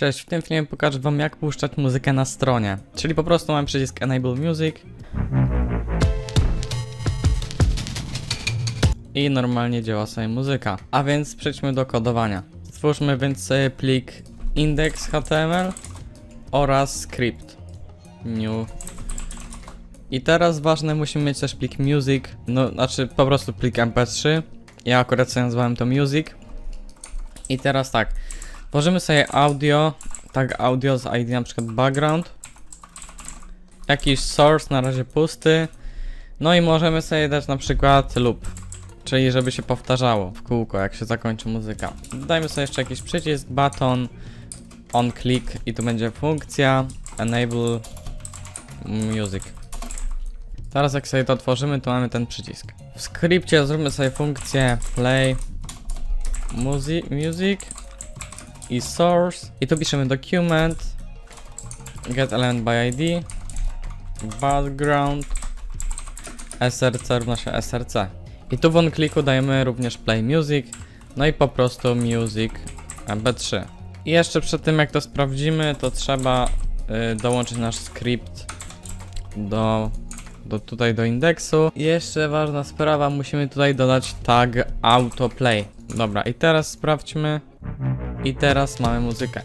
Cześć, w tym filmie pokażę wam jak puszczać muzykę na stronie. Czyli po prostu mam przycisk Enable Music. I normalnie działa sobie muzyka. A więc przejdźmy do kodowania. Stwórzmy więc sobie plik index.html oraz script new. I teraz ważne, musimy mieć też plik music, no znaczy po prostu plik mp3. Ja akurat sobie nazwałem to music. I teraz tak, tworzymy sobie audio, tak audio z ID na przykład background. Jakiś source, na razie pusty. No i możemy sobie dać na przykład loop, czyli żeby się powtarzało w kółko, jak się zakończy muzyka. Dajmy sobie jeszcze jakiś przycisk, button, on click i tu będzie funkcja enable music. Teraz jak sobie to otworzymy, to mamy ten przycisk. W skrypcie zróbmy sobie funkcję play music i source. I tu piszemy document. Get element by id background. Src równa się src i tu w on clicku dajemy również play music. No i po prostu music mp3 i jeszcze przed tym jak to sprawdzimy to trzeba y, dołączyć nasz skrypt do do, tutaj do indeksu. I jeszcze ważna sprawa, musimy tutaj dodać tag autoplay. Dobra, i teraz sprawdźmy. I teraz mamy muzykę.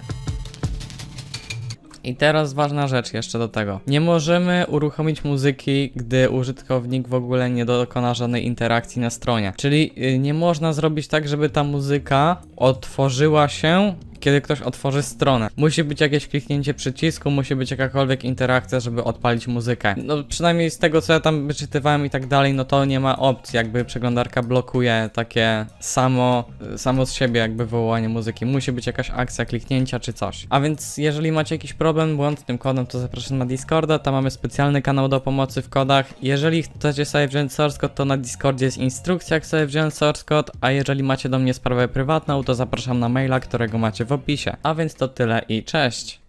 I teraz ważna rzecz jeszcze do tego. Nie możemy uruchomić muzyki, gdy użytkownik w ogóle nie dokona żadnej interakcji na stronie. Czyli y, nie można zrobić tak, żeby ta muzyka otworzyła się kiedy ktoś otworzy stronę. Musi być jakieś kliknięcie przycisku, musi być jakakolwiek interakcja, żeby odpalić muzykę. No przynajmniej z tego co ja tam wyczytywałem i tak dalej, no to nie ma opcji, jakby przeglądarka blokuje takie samo, samo z siebie jakby wywołanie muzyki. Musi być jakaś akcja kliknięcia czy coś. A więc jeżeli macie jakiś problem, błąd z tym kodem, to zapraszam na Discorda, tam mamy specjalny kanał do pomocy w kodach. Jeżeli chcecie sobie wziąć source code, to na Discordzie jest instrukcja jak sobie wziąć source code, a jeżeli macie do mnie sprawę prywatną, to zapraszam na maila, którego macie w opisie. A więc to tyle i cześć!